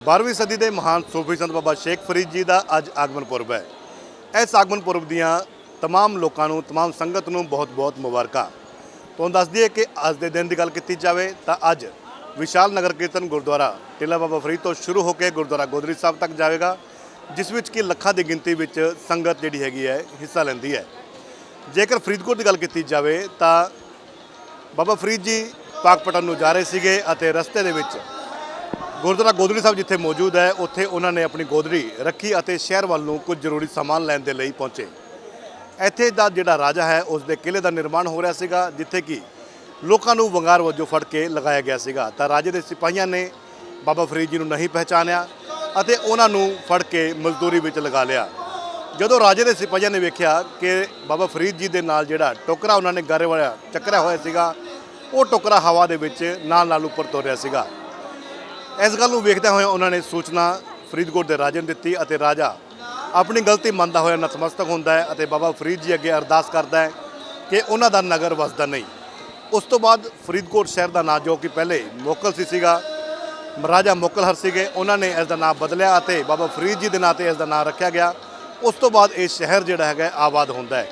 12ਵੀਂ ਸਦੀ ਦੇ ਮਹਾਨ ਸੂਫੀ ਸੰਤ ਬਾਬਾ ਸ਼ੇਖ ਫਰੀਦ ਜੀ ਦਾ ਅੱਜ ਆਗਮਨ ਪੁਰਬ ਹੈ ਇਸ ਆਗਮਨ ਪੁਰਬ ਦੀਆਂ तमाम ਲੋਕਾਂ ਨੂੰ तमाम ਸੰਗਤ ਨੂੰ ਬਹੁਤ-ਬਹੁਤ ਮੁਬਾਰਕਾਂ ਤੁਹਾਨੂੰ ਦੱਸ ਦਈਏ ਕਿ ਅੱਜ ਦੇ ਦਿਨ ਦੀ ਗੱਲ ਕੀਤੀ ਜਾਵੇ ਤਾਂ ਅੱਜ ਵਿਸ਼ਾਲ ਨਗਰ ਕੀਰਤਨ ਗੁਰਦੁਆਰਾ ਟਿੱਲਾ ਬਾਬਾ ਫਰੀਦ ਤੋਂ ਸ਼ੁਰੂ ਹੋ ਕੇ ਗੁਰਦੁਆਰਾ ਗੋਦਰੀ ਸਾਹਿਬ ਤੱਕ ਜਾਵੇਗਾ ਜਿਸ ਵਿੱਚ ਕਿ ਲੱਖਾਂ ਦੀ ਗਿਣਤੀ ਵਿੱਚ ਸੰਗਤ ਜਿਹੜੀ ਹੈਗੀ ਹੈ ਹਿੱਸਾ ਲੈਂਦੀ ਹੈ ਜੇਕਰ ਫਰੀਦਕੋਟ ਦੀ ਗੱਲ ਕੀਤੀ ਜਾਵੇ ਤਾਂ ਬਾਬਾ ਫਰੀਦ ਜੀ ਪਾਕਪਟਨ ਨੂੰ ਜਾ ਰਹੇ ਸੀਗੇ ਅਤੇ ਰਸਤੇ ਦੇ ਵਿੱਚ ਗੁਰਦੁਆਰਾ ਗੋਦੜੀ ਸਾਹਿਬ ਜਿੱਥੇ ਮੌਜੂਦ ਹੈ, ਉੱਥੇ ਉਹਨਾਂ ਨੇ ਆਪਣੀ ਗੋਦੜੀ ਰੱਖੀ ਅਤੇ ਸ਼ਹਿਰ ਵੱਲ ਨੂੰ ਕੁਝ ਜ਼ਰੂਰੀ ਸਮਾਨ ਲੈਣ ਦੇ ਲਈ ਪਹੁੰਚੇ। ਇੱਥੇ ਦਾ ਜਿਹੜਾ ਰਾਜਾ ਹੈ, ਉਸ ਦੇ ਕਿਲੇ ਦਾ ਨਿਰਮਾਣ ਹੋ ਰਿਹਾ ਸੀਗਾ, ਜਿੱਥੇ ਕਿ ਲੋਕਾਂ ਨੂੰ ਵੰਗਾਰ ਵਜੋਂ ਫੜ ਕੇ ਲਗਾਇਆ ਗਿਆ ਸੀਗਾ। ਤਾਂ ਰਾਜੇ ਦੇ ਸਿਪਾਹੀਆਂ ਨੇ ਬਾਬਾ ਫਰੀਦ ਜੀ ਨੂੰ ਨਹੀਂ ਪਹਿਚਾਨਿਆ ਅਤੇ ਉਹਨਾਂ ਨੂੰ ਫੜ ਕੇ ਮਜ਼ਦੂਰੀ ਵਿੱਚ ਲਗਾ ਲਿਆ। ਜਦੋਂ ਰਾਜੇ ਦੇ ਸਿਪਾਹੀਆਂ ਨੇ ਵੇਖਿਆ ਕਿ ਬਾਬਾ ਫਰੀਦ ਜੀ ਦੇ ਨਾਲ ਜਿਹੜਾ ਟੋਕਰਾ ਉਹਨਾਂ ਨੇ ਗਾਰੇ ਵਾਲਾ ਚੱਕਰਿਆ ਹੋਇਆ ਸੀਗਾ, ਉਹ ਟੋਕਰਾ ਹਵਾ ਦੇ ਵਿੱਚ ਨਾਲ ਨਾਲ ਉੱਪਰ ਤੁਰ ਰਿਹਾ ਸੀਗਾ। ਇਸ ਗੱਲ ਨੂੰ ਵੇਖਦਿਆਂ ਹੋਏ ਉਹਨਾਂ ਨੇ ਸੂਚਨਾ ਫਰੀਦਕੋਟ ਦੇ ਰਾਜੇ ਨੂੰ ਦਿੱਤੀ ਅਤੇ ਰਾਜਾ ਆਪਣੀ ਗਲਤੀ ਮੰਨਦਾ ਹੋਇਆ ਨਤਮਸਤਕ ਹੁੰਦਾ ਹੈ ਅਤੇ ਬਾਬਾ ਫਰੀਦ ਜੀ ਅੱਗੇ ਅਰਦਾਸ ਕਰਦਾ ਹੈ ਕਿ ਉਹਨਾਂ ਦਾ ਨਗਰ ਵਸਦਾ ਨਹੀਂ। ਉਸ ਤੋਂ ਬਾਅਦ ਫਰੀਦਕੋਟ ਸ਼ਹਿਰ ਦਾ ਨਾਂ ਜੋ ਕਿ ਪਹਿਲੇ ਮੋਕਲ ਸੀ ਸੀਗਾ, ਰਾਜਾ ਮੋਕਲਹਰ ਸੀਗੇ, ਉਹਨਾਂ ਨੇ ਇਸ ਦਾ ਨਾਮ ਬਦਲਿਆ ਅਤੇ ਬਾਬਾ ਫਰੀਦ ਜੀ ਦੇ ਨਾਂ ਤੇ ਇਸ ਦਾ ਨਾਮ ਰੱਖਿਆ ਗਿਆ। ਉਸ ਤੋਂ ਬਾਅਦ ਇਹ ਸ਼ਹਿਰ ਜਿਹੜਾ ਹੈਗਾ ਆਬਾਦ ਹੁੰਦਾ ਹੈ।